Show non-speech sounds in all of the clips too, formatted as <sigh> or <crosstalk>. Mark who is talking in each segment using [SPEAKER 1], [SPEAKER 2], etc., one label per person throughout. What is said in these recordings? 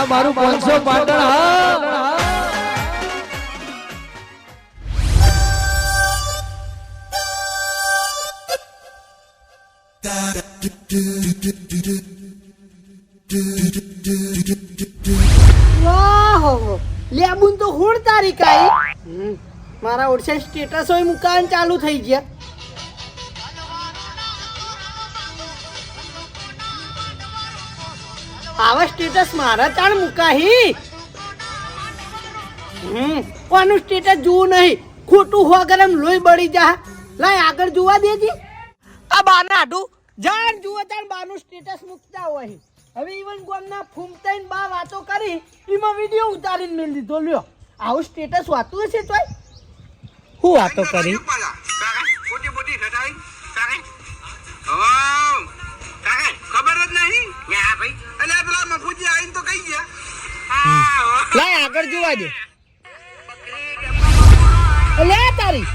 [SPEAKER 1] આ મારું પાંચસો પાટણ હા.
[SPEAKER 2] લેબુન તો હુડ તારીખ આવી મારા ઓડશે સ્ટેટસ હોય મુકાન ચાલુ થઈ ગયા. આવા સ્ટેટસ મારા તાણ મુકાહી? હમ, કોનું સ્ટેટસ જોવું નહીં. ખોટું હો ગરમ લોહી બળી જા. લાય આગળ જોવા દેજી. આ બાના આડું જાણ જુઓ તાણ બાનું સ્ટેટસ મૂકતા હોય. હવે ઈવન ગોમના ફૂમતાઈન બા વાતો કરી, એમાં વીડિયો ઉતારીને મેં લીધો લ્યો, આવું સ્ટેટસ વાતું હશે તોય. હું વાતો કરી?
[SPEAKER 3] આ પેલા મફુજી આવીને તો કહી ગયા હા હો.
[SPEAKER 2] લાય આગળ જોવા દે લે તારી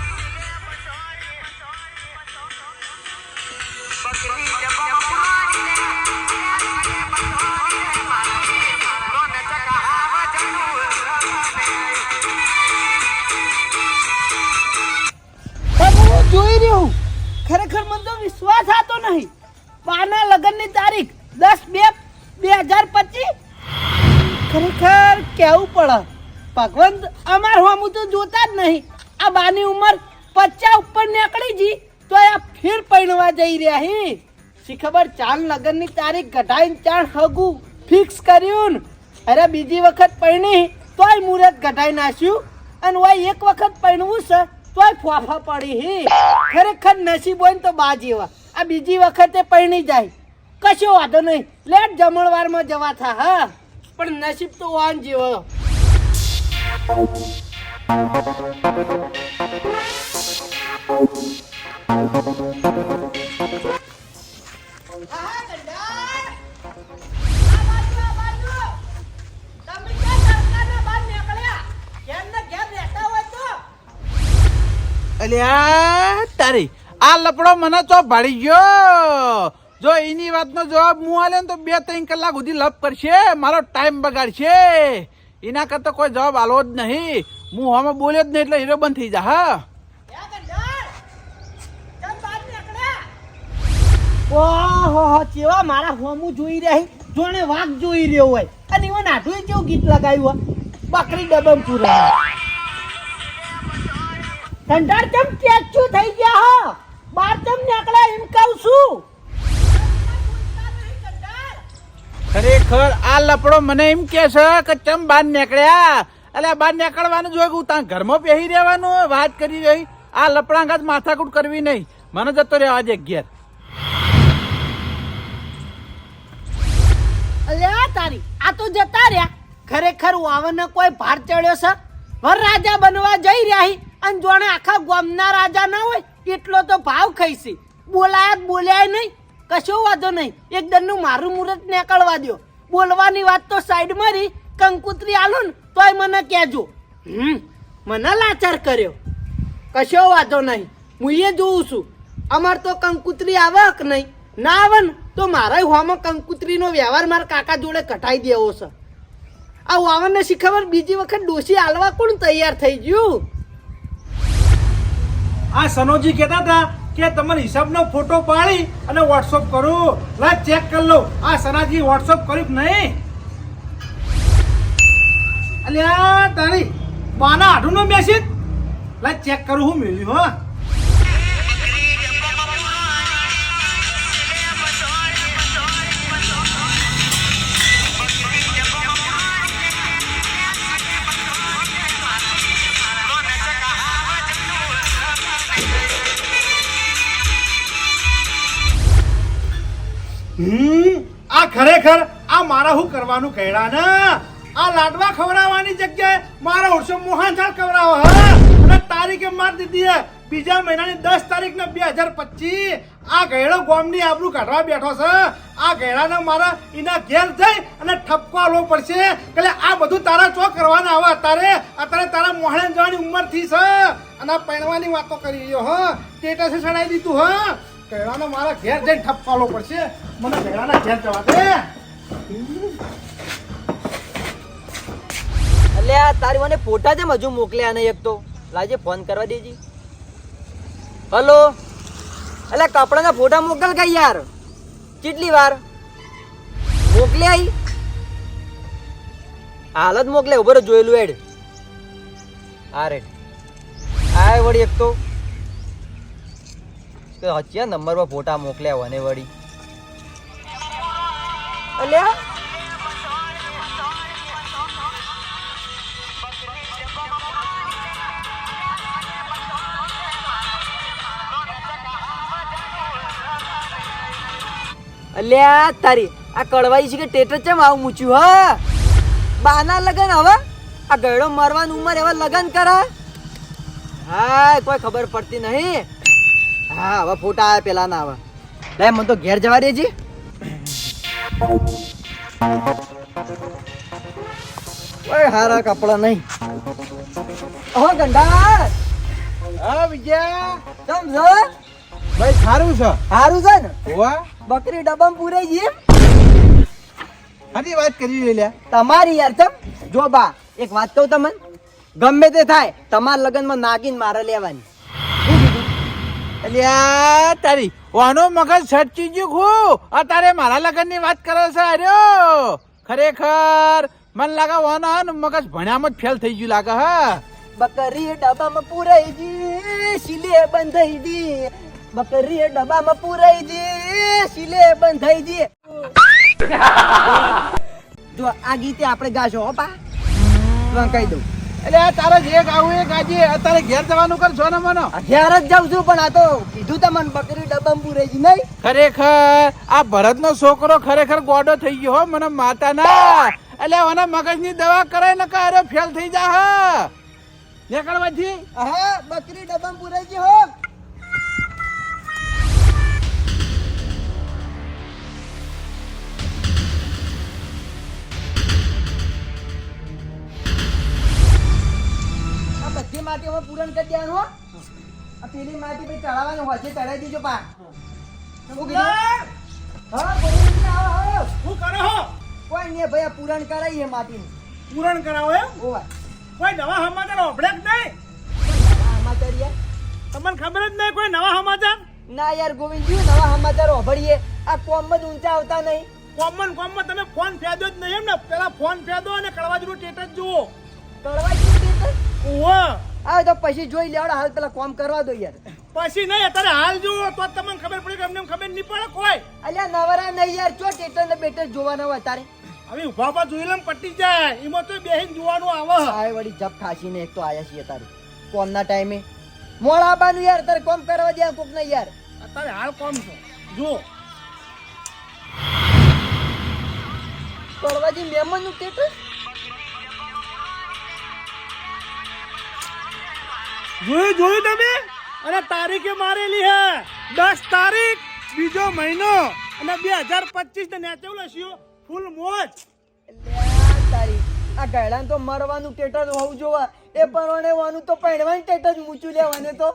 [SPEAKER 2] પણ હું જોઈ રહ્યો છું. ખરેખર મને તો વિશ્વાસ આવતો નહીં બાના લગ્નની તારીખ દસ બે બે હજાર પચીસ? ખરેખર કેવું પડે? ભગવંત અમાર હોમું તો જોતા જ નહીં. આ બાની ઉંમર પચાસ ઉપર નીકળી જી તો આ ફેર પૈણવા જઈ રહ્યા હી. શી ખબર ચાર લગ્નની તારીખ ઘટાઈને ચાર હગું ફિક્સ કર્યું. અરે બીજી વખત પૈણી તોય મુહૂર્ત ઘટાઈ નાખ્યું. અને વાય એક વખત પૈણવું છે, તોય ફોફા પડી હી. ખરેખર નસીબ હોય ને તો બા જેવા. આ બીજી વખતે પૈણી જાય. કશો વાંધો નહીં. લેટ જમણવારમાં જવા થા હા? પણ નસીબ તો વાન જેવો.
[SPEAKER 4] અલ્યા તારી આ લપડો મને તો ભાડી ગયો. જો એની વાતનો જવાબ હું આલે ને તો બે ત્રણ કલાક સુધી લપ કરશે. મારો ટાઈમ બગાડશે. એના કરતા કોઈ જવાબ આલો જ નહીં. હું હવામાં બોલ્યો જ નહીં એટલે હીરો બંધ થઈ જા હા?
[SPEAKER 2] ઓહો ચેવા મારા હોમું જોઈ રહી જોણે વાઘ જોઈ રહ્યો હોય. અને એવા નાઠું કેવું ગીત લગાવ્યું હોય બકરી ડબમ પૂરે કંટાળ કેમ કેચું થઈ ગયા હા? બાર કેમ નીકળ્યા એમ કહું છું.
[SPEAKER 4] ખરેખર આ લપડો મને એમ કે છે કે ચમ બહાર નીકળ્યા? એટલે બહાર નીકળવાનું જોઈ હું ત્યાં ઘરમાં પહેરી રહેવાનું વાત કરી રહી? આ લપડા ગાત માથાકૂટ કરવી નહીં. મને જતો રહેવા દે ઘેર.
[SPEAKER 2] અલ્યા, તારી, આ તો જતા રહ્યા. ખરેખર વાવને કોઈ ભાર ચડ્યો છે? વર રાજા બનવા જઈ રહ્યા હી. અને જોણે આખા ગામના રાજા ના હોય, એટલો તો ભાવ ખાઈશી. બોલાયા બોલ્યા નહીં. કશો વાંધો નહીં. એક દનનું મારું મુહૂર્ત નીકળવા દ્યો. બોલવાની વાત તો સાઈડ મારી કંકુતરી આલો ને તોય મને કહેજો. હમ, મને લાચાર કર્યો. કશો વાંધો નહીં. હું એ જોઉં છું. અમાર તો કંકુતરી આવે કે નહીં? ના આવે ને, તો મારા હોમાં કંકુતરીનો વ્યવહાર મારા કાકા જોડે કટાઈ દેવો છે. આ વાવનને શીખવર બીજી વખત ડોશી હાલવા કોણ તૈયાર થઈ ગયું?
[SPEAKER 5] આ સનોજી કહેતા હતા કે તમારા હિસાબનો ફોટો પાડી અને વોટ્સઅપ કરું. લા ચેક કરી લો. આ સનાજી વોટ્સઅપ કર્યું નહીં? અલ્યા, તારી બાના આઢુનો મેસેજ લા ચેક કરું હું મેળ્યું હો. હમ? આ ખરેખર આ મારા શું કરવાનું કહેડા ને? આ લાડવા ખવડાવવાની જગ્યાએ મારા ઓરસો મોહનથાળ ખવડાવો, હા? અને તારીખે મારી દીધી હે બીજા મહિનાની દસ તારીખ ને બે હજાર પચીસ. આ ગયડો ગોમની આબરૂ કાઢવા બેઠો છે. આ ગયડાને મારા એના ઘેર જઈ અને ઠપકો આલવો પડશે. એટલે આ બધું તારા ચો કરવાના આવે અત્યારે? અત્યારે તારા મોહણે જવાની ઉંમરથી છે. અને આ પૈણવાની વાતો કરી રહ્યો, હ? સ્ટેટસે ચડાવી દીધું, હા? ગયડાને મારા ઘેર જઈને ઠપકો પડશે. મને ગયડાના ઘેર જવા દે.
[SPEAKER 1] એટલે આ તારી મને ફોટા છે હજુ મોકલ્યા નહીં એક તો. લાજે ફોન કરવા દેજી. હલો? એટલે કપડાના ફોટા મોકલ કઈ યાર? કેટલી વાર? મોકલે આઈ હાલત મોકલે ઉભર જોયેલું એડ. આ રેડ આ વળી એક તો. કે હચ્યા નંબર પર ફોટા મોકલ્યા વને વળી. અલ્યા? તારી આ કડવાઈ છે કે ટેટર ચેમ આવું મૂચ્યું, હા? બાના લગન, હવે? આ ગયડો મરવાની ઉંમર એવા લગન કરે? હા કોઈ ખબર પડતી નહીં. હા હવે ફોટા આવે પેલા ના આવે. લે મને તો ઘેર જવા દેજી. ઓય હારા કપડા નહીં. ઓ ગંડા.
[SPEAKER 4] હા વિજય.
[SPEAKER 1] તમ છો?
[SPEAKER 4] ભાઈ સારું છે.
[SPEAKER 1] સારું છે ને?
[SPEAKER 4] હોવા.
[SPEAKER 1] બકરી ડબમ પૂરે ગઈ એમ?
[SPEAKER 4] વાત કરી લે
[SPEAKER 1] તમારી યાર તમ જો બા એક વાત કહું તમને. ગમે તે થાય તમારા લગ્નમાં નાગીન મારે લેવાની.
[SPEAKER 4] અલ્યા તારી વાનો મગજ સટકી ગયું ખુ. અત્યારે મારા લગનની વાત કરો છે અરે ખરેખર મન લાગે વાનો હે મગજ ભણ્યામાં જ ફેલ થઈ ગયું લાગે હા.
[SPEAKER 1] બકરી ડબ્બામાં પૂરાઈ ગઈ સિલે બંધાઈ દી બકરી ડબ્બામાં પૂરાઈ ગઈ સિલે બંધાઈ ગઈ <laughs> જો આ ગીતે આપણે ગાશો હો પા. કહી દઉં.
[SPEAKER 4] એટલે તારે જે ગાવું એ ગાજે અત્યારે ઘેર જવાનું કર છો ને મને.
[SPEAKER 1] ઘેર જ જાઉં છું પણ આ તો કીધું તમને બકરી ડબ્બામાં પૂરાઈ ગઈ નહીં.
[SPEAKER 4] ખરેખર આ ભરત નો છોકરો ખરેખર ગોડો થઈ ગયો હો મને માતા ના એટલે મને મગજની દવા કરાય ને કારે ફેલ થઈ જા હા. નીકળવાથી
[SPEAKER 1] હા બકરી ડબ્બામાં પૂરાઈ ગઈ હો. માટી હવે પૂરણ કરી દેવાનું હો. આ પેલી માટી પછી ચડાવવાનું હોય છે ચડાવી દેજો પા શું કીધું? હા કોઈ નહીં, આવો, આવો.
[SPEAKER 5] કરો હો?
[SPEAKER 1] કોઈ નહીં ભાઈ આ પૂરણ કરાવીએ માટીનું.
[SPEAKER 5] પૂરણ કરાવો એમ?
[SPEAKER 1] ઓવા
[SPEAKER 5] કોઈ નવા સમાચાર ઓભળે જ નહીં?
[SPEAKER 1] સમાચાર યાર?
[SPEAKER 5] તમને ખબર જ નહીં કોઈ નવા સમાચાર?
[SPEAKER 1] ના યાર ગોવિંદજી નવા સમાચાર ઓભળીએ આ કોમ જ ઊંચા આવતા નહીં.
[SPEAKER 5] કોમન કોમમાં તમે ફોન ફેદો જ નહીં એમ ને? પેલા ફોન ફેદો અને કડવાજનું ટેટ જ જુઓ.
[SPEAKER 1] કરવા જેવું તે આવે તો પછી જોઈ લેવડો હાલ પેલા કોમ કરવા દો યાર.
[SPEAKER 5] પછી નહીં અત્યારે હાલ જુઓ તો તમને ખબર પડી કે અમને ખબર નહીં પડે કોઈ.
[SPEAKER 1] અલ્યા નવરા નહીં યાર ચો ટેટર ને બેટર જોવાના હોય તારે?
[SPEAKER 5] હવે ઊભા ઊભા જોઈ લેમ પટી જાય. એમાં તો બેહીન જોવાનું આવે.
[SPEAKER 1] આય વળી જપ ખાસીને એક તો આયા છીએ તારે. કોમના ટાઈમે. મોડા આવવાનું યાર તારે કોમ કરવા દે કોક ને યાર.
[SPEAKER 5] અત્યારે હાલ કોમ છો. જુઓ.
[SPEAKER 1] કરવાજી મેમનનું ટેટર?
[SPEAKER 5] જોયું જોયું તમે? અને તારીખે મારેલી હે. દસ તારીખ, બીજો મહિનો. અને બે હજાર પચીસ ને નેચેવું લસ્યું ફૂલ મોજ.
[SPEAKER 1] તારી આ ગાયડાને તો મરવાનું ટેટર હોવું જોવા. એ પરણે વાનું તો પહેરવાનું ટેટર મૂચું લેવાને તો.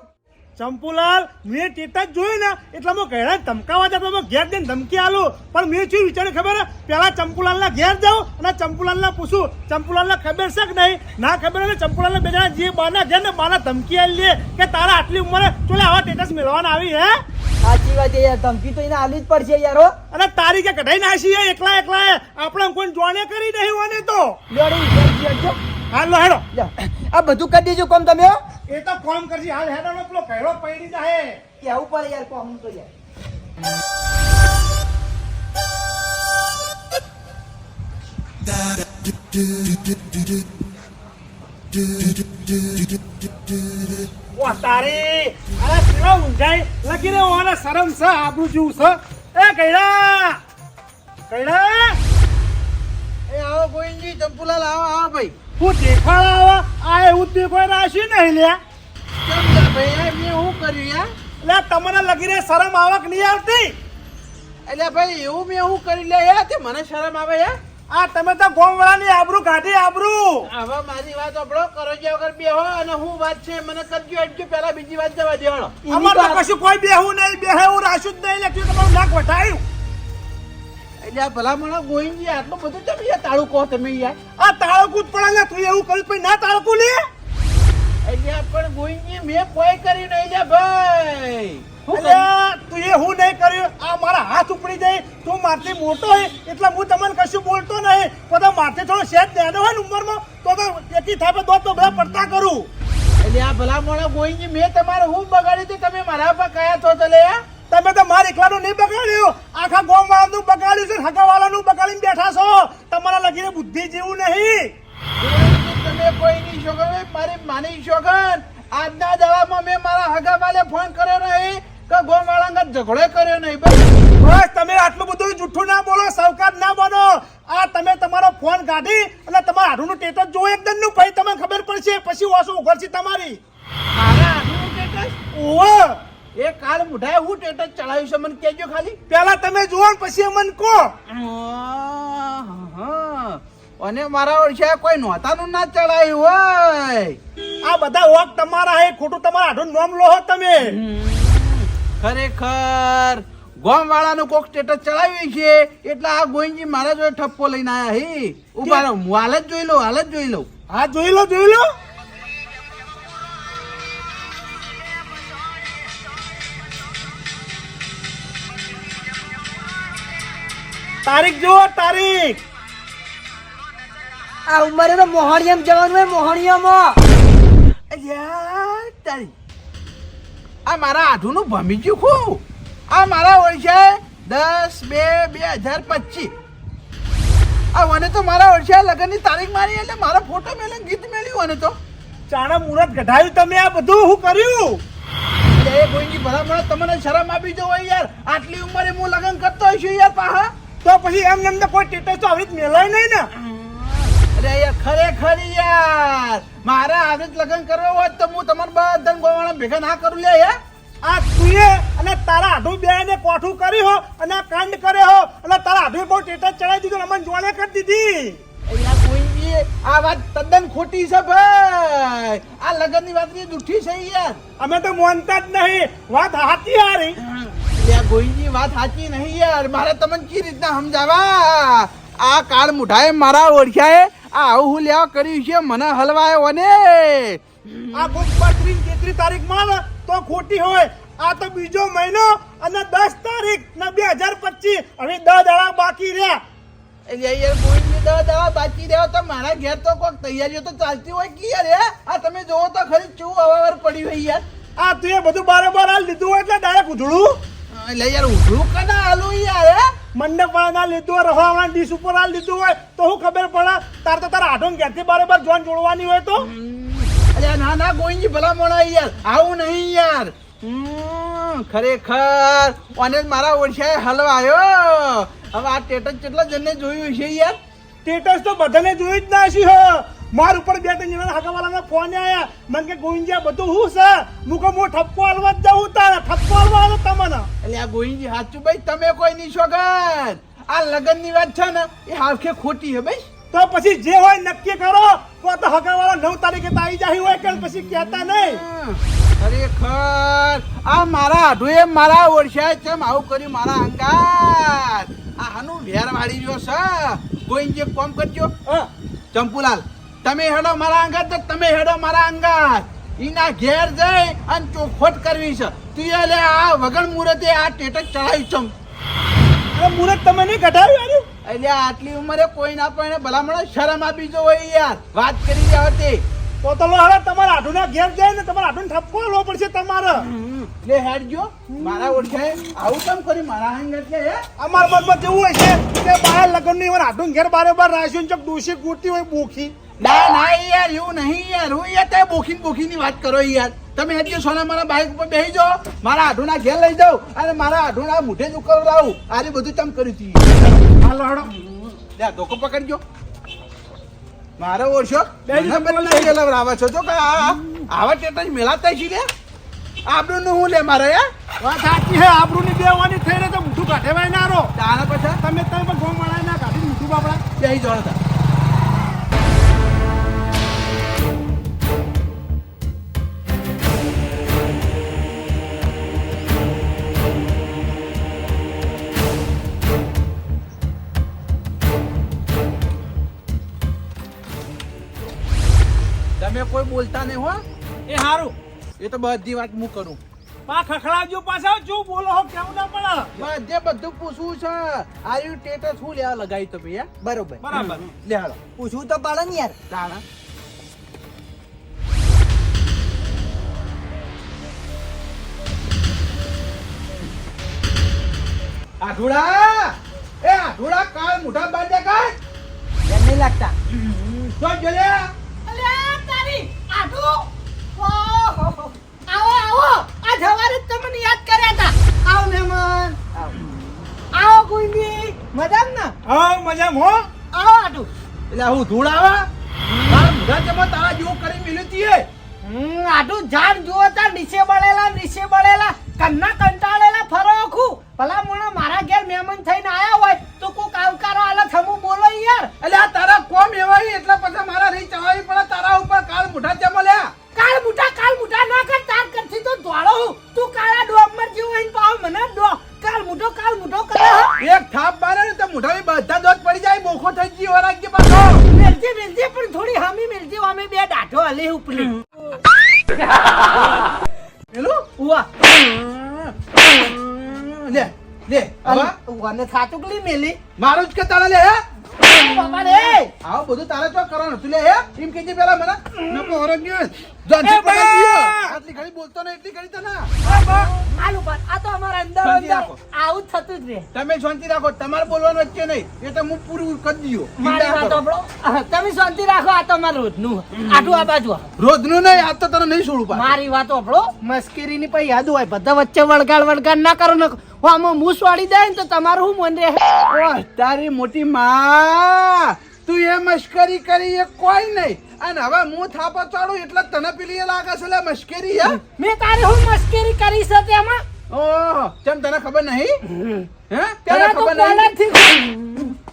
[SPEAKER 5] ચંપુલાલ મેં ટેટા જોયું ને એટલે હું ઘેડા ધમકાવા જતો હું ઘેર જઈને ધમકી આલું પણ મેં શું વિચાર્યું ખબર? પેલા ચંપુલાલના ઘેર જાઉં અને ચંપુલાલના પૂછું ચંપુલાલને ખબર છે કે નહીં? ના ખબર હોય ચંપુલાલને બે જણા જે બાના ઘેર ને બાના ધમકી આવી લે કે તારા આટલી ઉંમરે ચોલે આવા ટેટસ મેળવાના આવી હે?
[SPEAKER 1] સાચી વાત છે યાર ધમકી તો એને આલી જ પડશે યાર અને
[SPEAKER 5] અને તારીખે કઢાઈ નાખી હે એકલા એકલા. આપણે કોઈ જોણે કરી નહીં હોને તો? હાલો હેડો.
[SPEAKER 1] આ બધું કરી દેજો કોમ તમે હો.
[SPEAKER 5] એ તો ફોન કરજી હાલ હેડો ને પેલો પહેરો પડી જાય.
[SPEAKER 1] કેવું પડે યાર કોમ તો યાર.
[SPEAKER 5] વાહ તારે અરે કેવા ઊંઘાઈ લગી રહ્યો ઓને શરમ છે આબરૂ જેવું છે. એ કૈડા કૈડા.
[SPEAKER 4] એ આવો ગોવિંદજી ચંપુલાલ આવો આવો ભાઈ.
[SPEAKER 5] હું દેખાડ આવા આ એવું કોઈ રાશી નહીં લે
[SPEAKER 4] ભાઈ મેં હું કર્યું યાર
[SPEAKER 5] એટલે તમને લગી રે શરમ આવક નહીં આવતી.
[SPEAKER 4] એટલે ભાઈ એવું મેં શું કરી લે યાર તે મને શરમ આવે યાર
[SPEAKER 5] આ તમે તો ગોમવાળાની આબરૂ કાઢી આબરૂ.
[SPEAKER 4] હવે મારી વાત આપણો કરો જે વગર બેહો અને હું વાત છે મને કરજો અડજો પેલા બીજી વાત જવા દેવાનો.
[SPEAKER 5] અમારે કશું કોઈ બેહું નહીં બેહે હું રાશું જ નહીં લખ્યું તમારું નાક વટાયું
[SPEAKER 4] એટલે આ ભલામણ ગોવિંદજી આટલું બધું તમે યાર તાળું કહો તમે યાર?
[SPEAKER 5] આ તાળકું જ પડે ને તું એવું કર્યું પછી ના તાળકું લે?
[SPEAKER 4] એટલે પણ ગોવિંદજી મેં કોઈ કર્યું નહીં લે ભાઈ.
[SPEAKER 5] તું એ હું નહીં કર્યું? આ મારા હાથ ઉપડી જાય તું મારથી મોટો હોય એટલે હું તમને કશું બોલતો નહીં. બધા મારથી થોડો શેર નાનો હોય ને ઉંમરમાં તો તો એકી થાપે તો બધા પડતા કરું.
[SPEAKER 4] એટલે આ ભલામણા ગોવિંદજી મેં તમારે હું બગાડ્યું તે તમે મારા પર કયા છો તો લે
[SPEAKER 5] તમે તો મારી એકલાનું નહીં બગાડ્યું. આખા ગામ વાળાનું બગાડ્યું છે હગા વાળાનું બગાડીને બેઠા છો. તમારા લગીને બુદ્ધિ જેવું નહીં.
[SPEAKER 4] તમે કોઈ નહીં શોગન મારી માની શોગન આજના દવામાં મેં મારા હગા વાલે ફોન કર્યો નહીં કે ગોમ વાળા ઝઘડો કર્યો નહીં. બસ
[SPEAKER 5] તમે આટલું બધું જૂઠું ના બોલો સાવકાર ના બોલો આ તમે તમારો ફોન કાઢી અને તમારા હાડુનું ટેટસ જો એકદમનું પછી તમને ખબર પડશે પછી ઓછું ઉઘડશે તમારી.
[SPEAKER 4] મારા હાથનું ટેટસ?
[SPEAKER 5] ઓહો
[SPEAKER 4] એ કાલ મુઢાએ હું સ્ટેટસ ચડાવ્યું છે મને કહેજો ખાલી.
[SPEAKER 5] પેલા તમે જુઓ ને પછી અમને કહો.
[SPEAKER 4] અને મારા ઓળખ્યા કોઈ નોતાનું ના ચડાયું હોય.
[SPEAKER 5] આ બધા વોક તમારા હે ખોટું તમારા આઢું નોમ લો તમે.
[SPEAKER 4] ખરેખર ગોમ વાળાનું કોક સ્ટેટસ ચડાવ્યું છે એટલે આ ગોઈનજી મારા જોડે ઠપ્પો લઈને આયા હી. ઊભા રહો હું હાલ જ જોઈ લઉં હાલ જ જોઈ લઉં.
[SPEAKER 5] હા જોઈ લો જોઈ લો. તારીખ જુઓ તારીખ.
[SPEAKER 1] આ ઉંમરે તો મોહણીયમ જવાનું હોય મોહણીયમાં.
[SPEAKER 4] તારી. આ મારા આઠુંનું ભમી ગયું ખું. આ મારા ઓળખ્યા દસ બે બે હજાર પચીસ. આ મને તો મારા ઓળખ્યા લગ્નની તારીખ મારી એટલે મારો ફોટો મેલે ગીત મેલ્યું અને તો.
[SPEAKER 5] ચાણા મુહૂર્ત ગઢાયું તમે આ બધું હું કર્યું?
[SPEAKER 4] એ ગોઈની ભલામણ તમને શરમ આપી જવો યાર. આટલી ઉંમરે હું લગ્ન કરતો છું યાર પાહા.
[SPEAKER 5] તો પછી એમ એમ કોઈ ટેટસ તો આવી રીતે મેલાય નહીં ને.
[SPEAKER 4] અરે યાર ખરેખર યાર મારા આવી જ લગ્ન કરવા હોત તો હું તમારા બધા ગોવાળા ભેગા ના કરું લે યાર
[SPEAKER 5] આ તુએ અને તારા આઢું બે ને કોઠું કરી હો અને આ કાંડ કર્યો હો અને તારા આઢું બહુ ટેટસ ચડાવી દીધું અમને જોડે કરી દીધી.
[SPEAKER 4] અલ્યા ગોઈજી આ વાત તદ્દન ખોટી છે ભાઈ. આ લગ્નની વાતની દુઠી છે યાર.
[SPEAKER 5] અમે તો માનતા જ નહીં. વાત હાથી હારી.
[SPEAKER 4] વાત સાચી નહીં યાર. મારે તમને કી રીતના સમજાવા આ કાળ મુઠાએ મારા ઓળખ્યાએ આ આવું હું લેવા કર્યું છે મને હલવાયો અને.
[SPEAKER 5] આ બુધવાર ત્રીસ તેત્રીસ તારીખ તો ખોટી હોય. આ તો બીજો મહિનો અને દસ તારીખ ને બે હજાર પચીસ. હવે દસ દાડા બાકી રહ્યા.
[SPEAKER 4] યાર ગોઈજી દવા દવા બાકી રહ્યો તો મારા ઘેર તો કોઈક તૈયારીઓ તો ચાલતી હોય કે યાર? આ તમે જોવો તો ખરી ચૂ અવાવર પડી હોય યાર.
[SPEAKER 5] આ તું એ બધું બારોબાર હાલ લીધું હોય એટલે ડાયરેક્ટ ઉધડું
[SPEAKER 4] એટલે યાર ઉભરું કના હાલું યાર
[SPEAKER 5] મંડપ વાળા લીધું હોય રખવાવાળા ડીશ ઉપર લીધું હોય તો હું ખબર પડે? તાર તો તારા આઢો ઘેરથી બરાબર જોન જોડવાની હોય તો?
[SPEAKER 4] અરે ના ના ગોઈજી ભલા મોણા યાર. આવું નહીં યાર. ખરેખર. અને મારા ઓળખ્યાએ હલવાયો. હવે આ ટેટસ કેટલા જણને જોયું છે યાર?
[SPEAKER 5] ટેટસ તો બધાને જોયું જ ના છે હો. માર ઉપર બે ત્રણ જણા હકાવાળાના ફોન આયા. મને કે ગોવિંદજી બધું હું છે? હું કહું હું ઠપકો હાલવા જ જાઉં તારે. ઠપકો હાલવા આવે તમને.
[SPEAKER 4] એટલે આ ગોઈજી સાચું ભાઈ તમે કોઈ નહીં શોગન આ લગનની વાત છે ને એ હાલખે ખોટી હે ભાઈ.
[SPEAKER 5] તો પછી જે હોય નક્કી કરો. તો તો હગાવાળા નવ તારીખે તો આવી જાય હોય કે પછી કહેતા નહીં.
[SPEAKER 4] ખરેખર. આ મારા આઢુએ મારા ઓળખ્યા ચમ આવું કર્યું મારા અંગાત. આ હનુ વેર વાળી રહ્યો છે. ગોઈજી જે કોમ કરજો.
[SPEAKER 5] હા.
[SPEAKER 4] ચંપુલાલ તમે હેડો મારા અંગાત તો તમે હેડો મારા અંગાત. એના ઘેર જઈ અને ચોખવટ કરવી છે. તું લે આ વગણ મુહૂર્તે આ ટેટક ચડાવી ચમ
[SPEAKER 5] અરે મુરત તમે નહીં કઢાવ્યું યાર
[SPEAKER 4] એટલે આટલી ઉંમરે કોઈ ના પણ ભલામણ શરમ આપી જો હોય યાર. વાત કરી રહ્યા હતી
[SPEAKER 5] તો. તો લો હવે તમારા આઢુના ઘેર જાય ને તમારા આઢુને ઠપકો હાલવો પડશે તમારે.
[SPEAKER 4] લે હેડજો. મારા ઓળખાય આવું કેમ કરી મારા અંગાત કે હે.
[SPEAKER 5] અમાર મનમાં જેવું હોય છે કે બહાર લગ્નની હોય આઢુન ઘેર બારે બાર રાખ્યું ચક ડોસી કૂટતી હોય બોખી
[SPEAKER 4] ના ના યાર એવું નહીં યાર. હું યાર તે બોખીન બોખીની વાત કરો યાર. તમે હજી સોના મારા બાઈક ઉપર બેસી જાઓ મારા આઢુના ઘેર લઈ જાઓ અને મારા આઢુના મુઠે જ ઉકળવડાવું આરે બધું તમે કર્યું તી
[SPEAKER 5] હાલો હાડો
[SPEAKER 4] લે ધોકો પકડજો મારો ઓછો.
[SPEAKER 5] બે
[SPEAKER 4] ગયેલા છો. તો આવા ટેટા જ મેલાતા છે લે આબરૂ નું હું લે મારે
[SPEAKER 5] વાત સાચી હે આપણું ની દેવાની થઈ રહે તો મોઢું કાઢેવાય ના રો
[SPEAKER 4] તારા પછી?
[SPEAKER 5] તમે તમે પણ ગોમ વાળા ના કાઢી મોઢું બાપડા.
[SPEAKER 4] બેસી જાઓ બોલતા નહીં હો.
[SPEAKER 5] એ હારું.
[SPEAKER 4] એ તો બધી વાત હું કરું.
[SPEAKER 5] પા ખખડાવજો પાછા શું બોલો હો કેવું ના પડે?
[SPEAKER 4] બધે બધું પૂછવું છે. આયુ ટેટસ શું લેવા લગાવી તમે યાર
[SPEAKER 1] બરોબર.
[SPEAKER 5] બરાબર.
[SPEAKER 4] લે હાલો.
[SPEAKER 1] પૂછવું તો પડે ને યાર.
[SPEAKER 4] તાણા આધુડા! એ આધુડા કાળ મોઢા બાંધે કાઢ
[SPEAKER 1] એમ નહીં લાગતા.
[SPEAKER 4] જો જો લે
[SPEAKER 2] અલ્યા તારી આટુ ઓહો આવો. આવો આ સવારે જ તમને યાદ કર્યા હતા. આવો મહેમાન. આવો ગુંજી મજામ ના?
[SPEAKER 5] આવો મજામ હો.
[SPEAKER 2] આવો આટુ.
[SPEAKER 4] એટલે હું ધૂળાવા મારા મોઢા જેમાં તારા જેવું કરી મિલ્યું તીએ
[SPEAKER 2] આટુ ઝાડ જુઓ તા નીચે બળેલા નીચે બળેલા કન્ના કંટાળેલા ફરો આખું. ભલા મોણા મારા ઘેર મહેમાન થઈને આયા હોય તો કોક આવકારો આલે થમું બોલો યાર.
[SPEAKER 4] એટલે આ તારા કોમ એવાય એટલા પછી મારા રહી ચડાવી પડે તારા ઉપર કાળ મુઠા જેમાં લ્યા
[SPEAKER 2] કાળ મુઠા કાળ મુઠા ના કર કરથી તો ધોળો હું. તું કાળા ડોમર જેવો હોય ને પાવ મને. ડો કાલ મુઠો કાલ મુઠો કરે
[SPEAKER 4] એક થાપ મારે ને તો મોઢામાં બધા દોત પડી જાય બોખો થઈ ગઈ વરાગ કે પાછો.
[SPEAKER 2] મેલજે મેલજે પણ થોડી હામી મેલજે અમે બે ડાઢો હલે ઉપલી.
[SPEAKER 4] હેલો
[SPEAKER 2] ઉવા.
[SPEAKER 4] લે લે
[SPEAKER 2] ઉવાને થાચુકલી મેલી.
[SPEAKER 4] મારું જ કે તારા લે હે?
[SPEAKER 2] બાપા રે
[SPEAKER 4] આવું બધું તારે ચો કરવાનું? તું લે એમ કેજે પેલા મને. નકો ઓરંગ ગયો. જાનથી
[SPEAKER 5] એ
[SPEAKER 4] ગયો. આટલી ઘડી બોલતો ને એટલી ઘડી તને
[SPEAKER 2] આલુ પર આ તો અમારા અંદર
[SPEAKER 4] શાંતિ
[SPEAKER 2] અંદર
[SPEAKER 4] રાખો.
[SPEAKER 2] આવું થતું જ રે
[SPEAKER 4] તમે શાંતિ રાખો. તમારે બોલવાનું વચ્ચે નહીં. એ તો હું પૂરું કરી દયો
[SPEAKER 2] મારી વાત સાંભળો. તમે શાંતિ રાખો આ તો મારું રોજનું આટું આ બાજુ રોજ
[SPEAKER 4] રોજનું નહીં આ તો તને નહીં છોડું.
[SPEAKER 2] મારી વાત સાંભળો. મસ્કરીની પછી યાદ હોય. બધા વચ્ચે વળગાડ વળગાડ ના કરો ને. આમાં મૂસ વાળી દે ને તો તમારું શું મન રહે?
[SPEAKER 4] તારી મોટી માં તું એ મશ્કરી કરી એ કોઈ નહીં. અને હવે હું થાપા ચાડું એટલે તને પેલી લાગે છે લે મશ્કરી હે?
[SPEAKER 2] મેં તારે હું મશ્કરી કરી છે તેમાં?
[SPEAKER 4] ઓહ ચમ તને ખબર નહીં? હે? તને ખબર નહીં?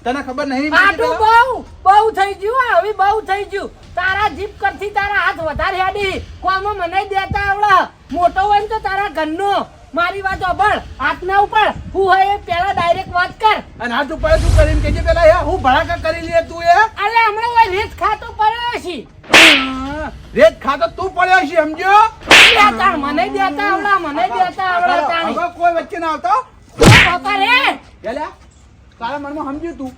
[SPEAKER 4] તને ખબર નહીં
[SPEAKER 2] આટું બહુ બહુ થઈ ગયું હવે બહુ થઈ ગયું. તારા જીપ કરથી તારા હાથ વધારે હેડી. કોમાં મને દેતા આવડે. મોટો હોય ને તો તારા ઘરનો. મારી વાત સાંભળ. હાથના ઉપર હું હોય પેલા ડાયરેક્ટ વાત કર.
[SPEAKER 4] અને હાથ ઉપર શું કરીને કેજે પેલા હે હું ભડાકા કરી લે તું એ.
[SPEAKER 2] અલે હમણાં ઓય રેત ખાતો પડ્યો છે
[SPEAKER 4] રેત ખાતો તું પડ્યો છે સમજો
[SPEAKER 2] દેતા મને દેતા આવડા મને દેતા આવડા
[SPEAKER 4] હવે કોઈ વચ્ચે ના આવતો
[SPEAKER 2] બાપા રે.
[SPEAKER 4] એલા તારા મનમાં સમજ્યું તું?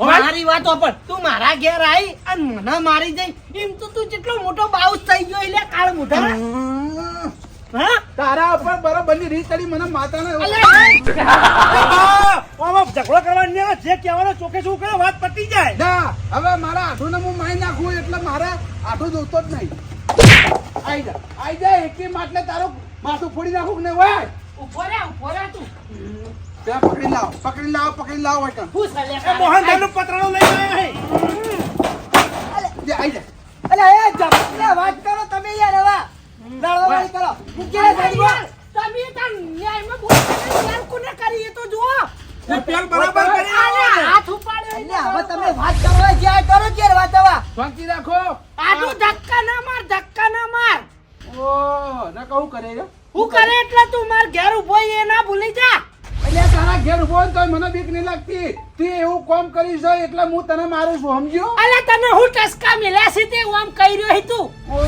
[SPEAKER 2] મારી વાત સાંભળ. તું મારા ઘેર આવી અને મને મારી જઈ. એમ તો તું જેટલો મોટો બાઉસ થઈ ગયો એટલે કાળ મોઢા. હા.
[SPEAKER 4] તારા ઉપરની રીત કરી મને માતાને
[SPEAKER 5] આમાં ઝઘડો કરવાની નહીં જે કહેવાનો ચોકે શું કરે વાત પતી જાય.
[SPEAKER 4] ના હવે મારા આઠું હું મારી નાખું એટલે મારે આઠું જોતો જ નહીં. આઈ જા આઈ જા એકી માટલે તારું માથું ફોડી નાખું ને હોય
[SPEAKER 2] ઊભો રે ઊભો રે તું.
[SPEAKER 4] ત્યાં પકડી લાવ પકડી લાવ પકડી લાવ હોય
[SPEAKER 2] હું સલે
[SPEAKER 5] એ મોહનથાળનું પતરાળું લઈને આવ્યા હે.
[SPEAKER 4] આઈ જા.
[SPEAKER 1] અલે એ જપલે વાત કરો તમે યાર હવે. કરો. મૂકી દે સાઈડમાં.
[SPEAKER 2] તમે તાર ન્યાયમાં બોલો યાર કોને કરી એ તો જુઓ.
[SPEAKER 5] એ બરાબર કરી
[SPEAKER 2] આલે હાથ ઉપાડ્યો
[SPEAKER 1] હવે તમે વાત કરવા જ્યાં કરો ત્યારે વાત હવે
[SPEAKER 4] શાંતિ રાખો.
[SPEAKER 2] આટુ ધક્કા ના માર ધક્કા ના માર.
[SPEAKER 4] ઓ ના કહું કરે
[SPEAKER 2] હું કરે એટલે તું માર ઘેર ઊભો એ ના ભૂલી જા.
[SPEAKER 4] ઘેર ઊભો હોય તો મને બીક નહીં લાગતી. તું એવું કોમ કરીશ છે એટલે હું તને મારું છું સમજ્યો?
[SPEAKER 2] અલે તને હું ટસકા મેલ્યા છે તે? આમ કહી રહ્યો તું?
[SPEAKER 4] ઓ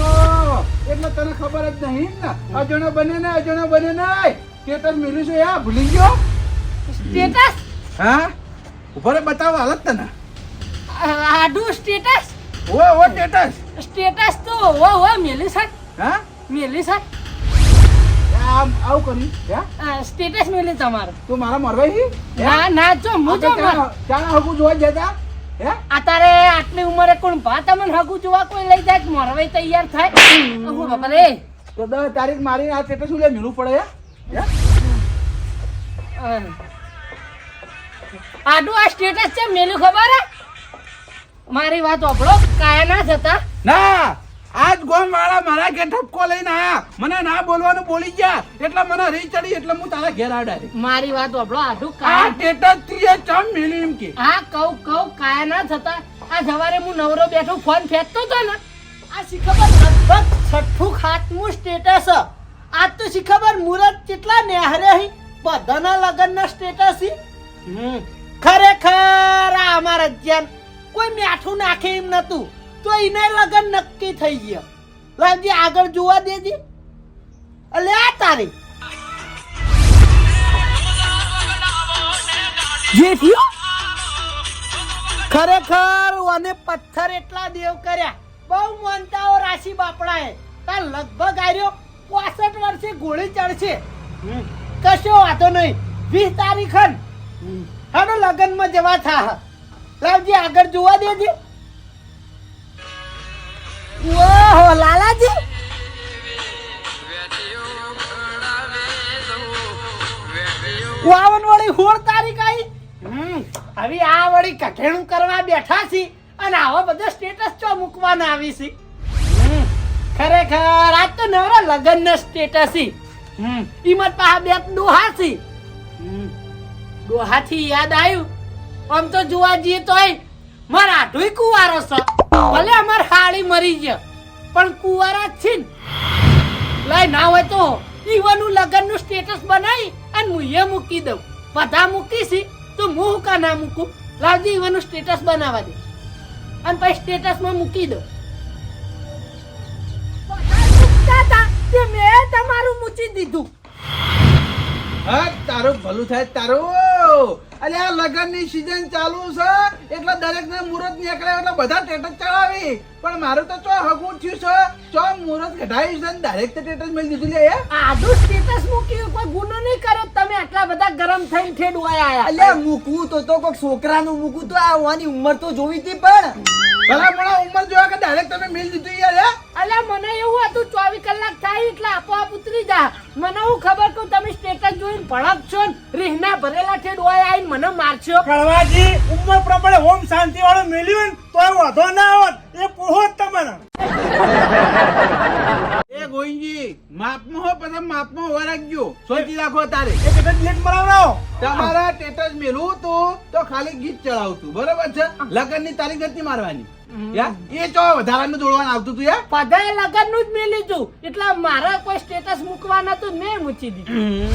[SPEAKER 4] એટલે તને ખબર જ નહીં ને? અજણો બને ને અજણો બને તે તને મિલ્યું છે યા ભૂલી ગયો?
[SPEAKER 2] સ્ટેટસ
[SPEAKER 4] હા? ઉપર બતાવો હાલત તને.
[SPEAKER 2] આડું સ્ટેટસ
[SPEAKER 4] ઓ ઓ સ્ટેટસ
[SPEAKER 2] સ્ટેટસ તો ઓ હો મેલી સર
[SPEAKER 4] હા?
[SPEAKER 2] મેલી સર
[SPEAKER 4] આમ આવું કર્યું હે?
[SPEAKER 2] સ્ટેટસ મેલે તમારો.
[SPEAKER 4] તો મારા મરવાઈ
[SPEAKER 2] ના ના જો હું જો મર-
[SPEAKER 4] ચાણા જોવા જતા હે?
[SPEAKER 2] અત્યારે આટલી ઉંમરે કોણ ભા તમને હગું જોવા કોઈ લઈ જાય? તો તૈયાર થાય. હું બાપા રે.
[SPEAKER 4] તો દસ તારીખ મારી આ સ્ટેટસ શું લે? મિલું પડે હે? હે?
[SPEAKER 2] આડું આ સ્ટેટસ છે મેલું ખબર હે? મારી વાત ઓબળો કાયા ના જતા.
[SPEAKER 4] ના! આજ ગોમ વાળા મારા ઘેર ઠપકો લઈને આયા. મને ના બોલવાનું બોલી ગયા. એટલે મને રહી ચડી એટલે હું તારા ઘેર આ
[SPEAKER 2] મારી વાત ઓપડો આટું
[SPEAKER 4] આ ટેટસથી એ ચમ મિલી એમ કે.
[SPEAKER 2] હા કઉ કઉ કાયા ના થતા આ સવારે હું નવરો બેઠો ફોન ફેંકતો હતો ને. આ શીખબર લગભગ છઠ્ઠું ખાતમું સ્ટેટસ આજ તો શીખબર મુરત કેટલા નેહરે હી? બધાના લગ્નના સ્ટેટસ હી? હમ. ખરેખર આ અમારા જ્ઞાન કોઈ મીઠું નાખે એમ નતું. તો એને લગન નક્કી થઈ ગયા. લાવજી આગળ જોવા દેજે. અલે આ તારી. જે થયું? ખરેખર અને પથ્થર એટલા દેવ કર્યા. બહુ માનતાઓ રાશિ બાપડાએ તાર લગભગ આર્યો પોસઠ વર્ષે ગોળી ચડશે. કશો વાંધો નહીં. વીસ તારીખ હાડો લગ્નમાં જવા થા. લાવજી આગળ જોવા દેજે. ઓહો લાલાજી? વાવન વળી હોળ તારીખ આવી હમ, હવે આ વળી કઠેણું કરવા બેઠા છી અને આવા બધા સ્ટેટસ ચો મૂકવાના આવી છી ખરેખર આજ તો નવરા લગન ના સ્ટેટસ હમ, ઈમત પાહા બે ડોહા છી હમ, ડોહાથી યાદ આવ્યું આમ તો જોવા જઈએ તોય મારા આઢુય કુવારો છે ભલે અમાર હાળી મરી ગયા પણ કુવારા છે ને લઈ ના હોય તો ઈવાનું લગનનું સ્ટેટસ બનાવી અને હું એ મૂકી દઉં. બધા મૂકીશી તો હું કા ના મૂકું? લાવજે ઈવાનું સ્ટેટસ બનાવવા દે. અને પછી સ્ટેટસમાં મૂકી દઉં. બધા મૂકતા તે મેં તમારું મૂકી દીધું.
[SPEAKER 4] હા તારું ભલું થાય તારું. અલે આ લગનની સીઝન ચાલુ છે એટલે દરેક ને મુહૂર્ત નીકળે એટલે બધા ટેટસ ચડાવી. પણ મારું તો ચો હગું થયું છે ચો મુહૂર્ત કઢાવ્યું છે ડાયરેક્ટ ટેટસ મળી દીધું લે
[SPEAKER 2] આધું સ્ટેટસ મૂક્યું કોઈ ગુનો નહીં કરે તમે આટલા બધા ગરમ થઈને ઠેડવાયા
[SPEAKER 1] અલ્યા મૂકવું તો તો કોઈક છોકરાનું મૂકવું તો આવવાની ઉંમર તો જોવી હતી પણ.
[SPEAKER 4] ભલા મને ઉંમર જોવા કે ડાયરેક્ટ તમે મિલ દીધું યાર હે?
[SPEAKER 2] અલ્યા મને એવું હતું ચોવીસ કલાક થાય એટલે આપોઆપ ઉતરી જા. મને હું ખબર કે તમે સ્ટેટસ જોઈને ભડક છો ને રીહના ભરેલા છે ડોય આઈને મને મારશો.
[SPEAKER 5] કળવાજી ઉંમર પ્રમાણે હોમ શાંતિ વાળો મેલ્યું તો તોય વાંધો ના હોત એ પોહો જ તમને.
[SPEAKER 4] એ ગોઈજી માપમાં હો પછી માપમાં હોવા રાખજો. સોચી રાખો તારે.
[SPEAKER 5] એ કદાચ લેટ મરાવડાવો
[SPEAKER 4] તમારા ટેટસ મેલું તું તો ખાલી ગીત ચડાવતું. બરોબર છે? લગ્નની તારીખ નથી મારવાની? એ ચો વધારાનું જોડવાનું આવતું તું યાર
[SPEAKER 2] બધાએ લગનનું જ મેં લીધું. એટલે મારા કોઈ સ્ટેટસ મૂકવા નતું મેં મૂકી દીધું.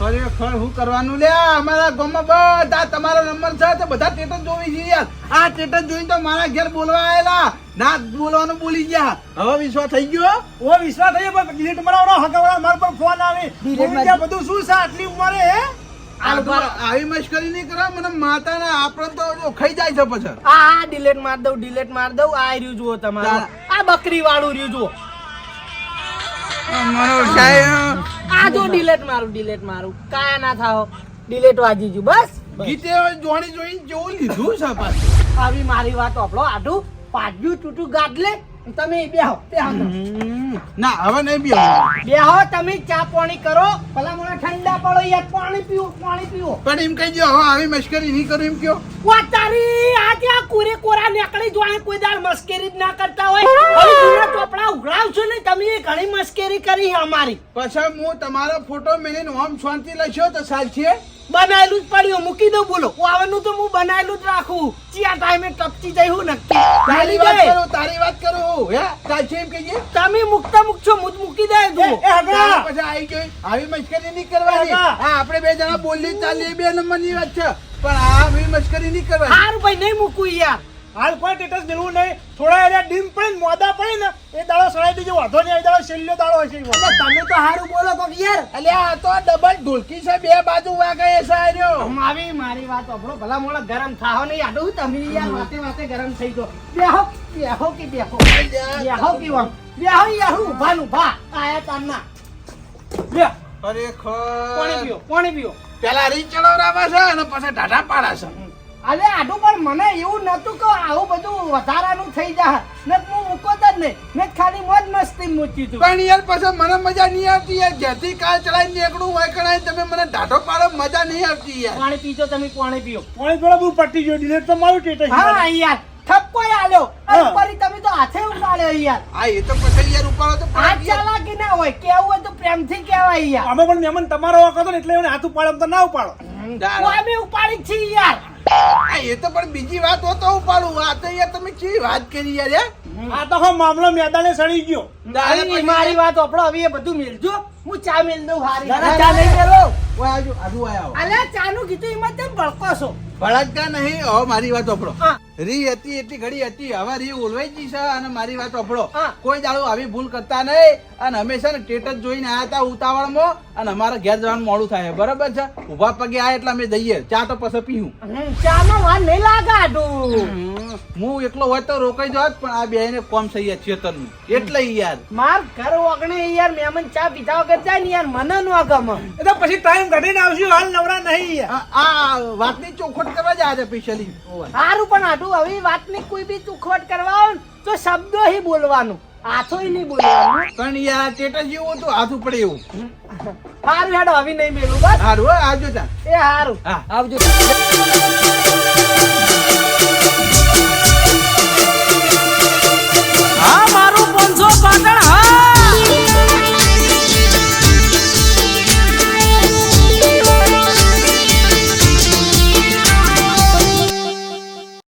[SPEAKER 4] ખરેખર હું કરવાનું લે? અમારા ગામમાં બધા તમારો નંબર છે તો બધા સ્ટેટસ જોવી છે યાર. આ સ્ટેટસ જોઈને તો મારા ઘેર બોલવા આવેલા ના બોલવાનું બોલી ગયા. હવે વિશ્વાસ થઈ ગયો?
[SPEAKER 5] ઓ વિશ્વાસ થઈ ગયો પણ ડિલીટ મરાવડાવો હકવાળા મારા પર ફોન આવે.
[SPEAKER 1] મારી-
[SPEAKER 5] બધું શું છે આટલી ઉંમરે હે?
[SPEAKER 4] તો આવી મશ્કરી નહીં કરો મને માતા આપણે તો જો જાય છે પછી.
[SPEAKER 2] આ આ ડિલેટ માર દઉં ડિલેટ માર દઉં આ રહ્યું જુઓ તમારું. આ બકરી વાળું રહ્યું જુઓ. આ જો ડિલેટ મારું ડિલેટ મારું. કાયા ના થાઓ. ડિલેટ વાજી જુ બસ.
[SPEAKER 4] ગીતે જોણી જોઈને જેવું લીધું છે પાછું.
[SPEAKER 2] આવી મારી વાત ઓપડો આડું. પાડ્યું તૂટું ગાડલે તમે બેહો બેહો તમે.
[SPEAKER 4] ના હવે નહીં બી
[SPEAKER 2] બેહો તમે ચા પાણી કરો. ભલા મને ઠંડા પડો યાર પાણી પીવો પાણી પીવો.
[SPEAKER 4] પણ એમ કહી દો હવે આવી મશ્કરી નહીં કરું એમ કયો
[SPEAKER 2] વા તારી આ ત્યાં કોરે કોરા નીકળી જોણે કોઈ દાળ મસ્કેરી જ ના કરતા હોય. હવે જૂના ચોપડા ઉઘરાવશો ને તમે ઘણી મશ્કેરી કરી અમારી.
[SPEAKER 4] પછી હું તમારો ફોટો મેળીને ઓમ શાંતિ લઈશો તો સાલ
[SPEAKER 2] બનાયેલું જ પડ્યું. મૂકી દઉં બોલો. આવવાનું તો હું બનાયેલું જ રાખું. ચિયા ટાઈમે ટપકી જઈ હું નક્કી.
[SPEAKER 4] તારી વાત કરો તારી વાત કરું હે. તાજી છે એમ કહીએ?
[SPEAKER 2] તમે મુકતા મુકશો મુજ મૂકી દે તું.
[SPEAKER 4] પછી આવી ગઈ. આવી મશ્કરી નહીં કરવાની. હા આપણે બે જણા બોલી ચાલીએ બે નંબરની વાત છે. પણ આ આવી મશ્કરી નહીં કરવાની.
[SPEAKER 2] હારું ભાઈ નહીં મૂકું યાર.
[SPEAKER 5] હાલ કોઈ ટેટસ મેળવું નહીં. થોડા એરિયા ડીમ પડે ને મોદા પડે ને એ દાડો સળાઈ દેજો. વાંધો નહીં એ દાડો છેલ્લો દાડો હશે
[SPEAKER 1] તમે તો સારું બોલો તો યાર.
[SPEAKER 4] એટલે આ તો ડબલ ઢોલકી છે બે બાજુ વાગે એ સાર્યો
[SPEAKER 2] મારી મારી વાત આપણો ભલા મોળા ગરમ થાહો નહીં. આડું તમે યાર વાતે વાતે ગરમ થઈ ગયો. બેહો બેહો કે બેહો? બેહો કે વામ બેહો યાર હું ઊભા ભા ઊભા આયા તાના બે પાણી
[SPEAKER 4] ખરેખર
[SPEAKER 2] પીઓ પાણી પીઓ.
[SPEAKER 4] પેલા રીંગ ચડાવરાવા છે અને પછી ઢાઢા પાડા છે.
[SPEAKER 2] અલે આડું પણ મને એવું નતું કે આવું બધું વધારાનું થઈ જાય. ને હું મૂકો જ નહીં. મેં ખાલી મોજ મસ્તી મૂકી તું.
[SPEAKER 4] પણ યાર પછી મને મજા નહીં આવતી યાર. જેથી કાલ ચલાવી નીકળું હોય કણાય તમે મને ઢાઢો પાડો મજા નહીં આવતી યાર.
[SPEAKER 2] પાણી પીજો તમે પાણી પીઓ.
[SPEAKER 5] પાણી પીડો હું પટી ગયો ડિલીટ તો મારું સ્ટેટસ
[SPEAKER 2] હા યાર. ઠપકો આલ્યો.
[SPEAKER 5] હા.
[SPEAKER 2] તમે તો હાથે ઉપાડ્યો યાર.
[SPEAKER 4] આ એ તો પછી યાર ઉપાડો તો
[SPEAKER 2] આ. ચાલાકી ના હોય કેવું હોય તો પ્રેમથી કહેવાય યાર.
[SPEAKER 5] અમે પણ મેમન તમારો વાંક હતો એટલે એને હાથ ઉપાડો તો ના ઉપાડો.
[SPEAKER 2] અમે ઉપાડી જ યાર.
[SPEAKER 4] એ તો પણ બીજી વાત હો તો ઉપાડું. આ તો યાર તમે કેવી વાત કરી યાર હે?
[SPEAKER 5] આ તો હા મામલો મેદાને સડી ગયો.
[SPEAKER 4] દાડા
[SPEAKER 2] મારી વાત આપણો હવે એ બધું મેલજો. હું ચા મેલ દઉં હારી.
[SPEAKER 1] ચા નહીં કરો
[SPEAKER 4] ઓય આજુ આજુ આયો.
[SPEAKER 2] અલ્યા ચા નું કીધું એમાં તેમ ભડકો છો?
[SPEAKER 4] નહીં. હવે મારી વાત સાંભળો રી હતી એટલી ઘડી હતી. હવે રી ઓલવાઈ ગઈ છે અને મારી વાત સાંભળો કોઈ દાડો આવી ભૂલ કરતા નહીં. અને હંમેશા ને સ્ટેટસ જોઈને આયા હતા ઉતાવળમાં. અને અમારે ઘેર જવાનું મોડું થાય. બરાબર છે? ઊભા પગે આ એટલે અમે જઈએ. ચા તો પછી પીવું
[SPEAKER 2] ચા ચામાં વાર નહીં લાગાડું
[SPEAKER 4] હું એકલો હોય તો રોકાઈ જાત પણ આ બે ને કોમ સહી છે ચેતનનું એટલે યાર
[SPEAKER 2] માર ઘર ઓગણે યાર મેમન ચા પીધા વગર જાય ને યાર મને ન ગમે.
[SPEAKER 5] એ તો પછી ટાઈમ કાઢીને આવશું હાલ નવરા નહીં
[SPEAKER 4] આ- વાતની ચોખવટ કરવા જાય છે સ્પેશિયલી.
[SPEAKER 2] સારું પણ આટું હવે વાતની કોઈ બી ચોખવટ કરવા આવે તો શબ્દો હી બોલવાનું. આથોય નહીં બોલવાનું.
[SPEAKER 4] પણ યાર સ્ટેટસ જેવું હતું હાથ ઉપડે એવું.
[SPEAKER 2] સારું હેડો હવે નહીં મેલું બસ.
[SPEAKER 4] હારું આવજો ત્યાં
[SPEAKER 2] એ સારું
[SPEAKER 4] હા.
[SPEAKER 1] આવજો